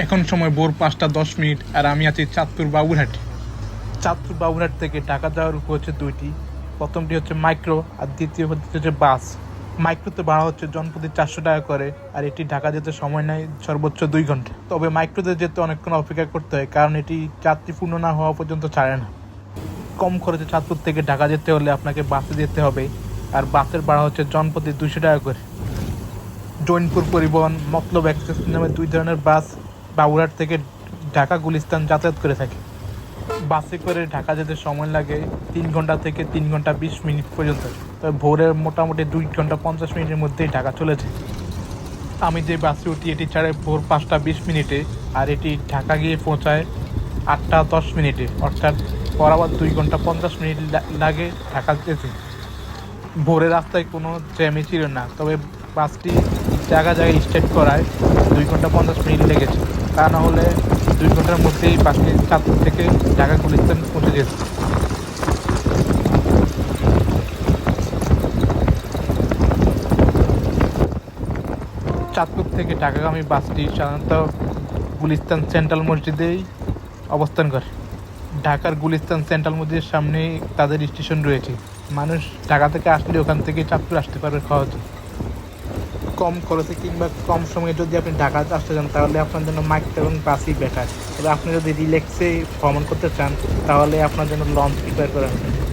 এখন সময় ভোর পাঁচটা দশ মিনিট, আর আমি আছি চাঁদপুর বাবুরহাট। চাঁদপুর বাবুরহাট থেকে ঢাকা যাওয়ার উপর হচ্ছে দুইটি। প্রথমটি হচ্ছে মাইক্রো, আর দ্বিতীয় হচ্ছে বাস। মাইক্রোতে ভাড়া হচ্ছে জনপ্রতি চারশো টাকা করে, আর এটি ঢাকা যেতে সময় নেয় সর্বোচ্চ দুই ঘণ্টা। তবে মাইক্রোতে যেতে অনেকক্ষণ অপেক্ষা করতে হয়, কারণ এটি যাত্রী পূর্ণ না হওয়া পর্যন্ত ছাড়ে না। কম খরচে চাঁদপুর থেকে ঢাকা যেতে হলে আপনাকে বাসে যেতে হবে, আর বাসের ভাড়া হচ্ছে জনপ্রতি দুশো টাকা করে। জৈনপুর, পরিবহন, মতলব এক্সপ্রেস নামে দুই ধরনের বাস বাবুরহাট থেকে ঢাকা গুলিস্তান যাতায়াত করে থাকে। বাসে করে ঢাকা যেতে সময় লাগে তিন ঘণ্টা থেকে তিন ঘণ্টা বিশ মিনিট পর্যন্ত। তবে ভোরের মোটামুটি দুই ঘণ্টা পঞ্চাশ মিনিটের মধ্যেই ঢাকা চলে যায়। আমি যে বাসে উঠি, এটি ছাড়ে ভোর পাঁচটা বিশ মিনিটে আর এটি ঢাকা গিয়ে পৌঁছায় আটটা দশ মিনিটে। অর্থাৎ বরাবর দুই ঘণ্টা পঞ্চাশ মিনিট লাগে ঢাকা যেতে। ভোরের রাস্তায় কোনো জ্যামই ছিল না, তবে বাসটি জায়গা জায়গায় স্টেট করায় দুই ঘণ্টা পঞ্চাশ মিনিট লেগেছে। তা না হলে দুই ঘণ্টার মধ্যেই বাসটি চাঁদপুর থেকে ঢাকা গুলিস্তান পৌঁছে যেত। চাঁদপুর থেকে ঢাকাগামী বাসটি সাধারণত গুলিস্তান সেন্ট্রাল মসজিদেই অবস্থান করে। ঢাকার গুলিস্তান সেন্ট্রাল মসজিদের সামনে তাদের স্টেশন রয়েছে। মানুষ ঢাকা থেকে আসলে ওখান থেকে চাঁদপুর আসতে পারবে সহজে কম খরচে কিংবা কম সময়ে যদি আপনি ঢাকা আসতে চান, তাহলে আপনার জন্য মাইক্রো এবং বাসই বেটার তবে আপনি যদি রিল্যাক্সে ভ্রমণ করতে চান, তাহলে আপনার জন্য লঞ্চ প্রিপেয়ার করা হবে।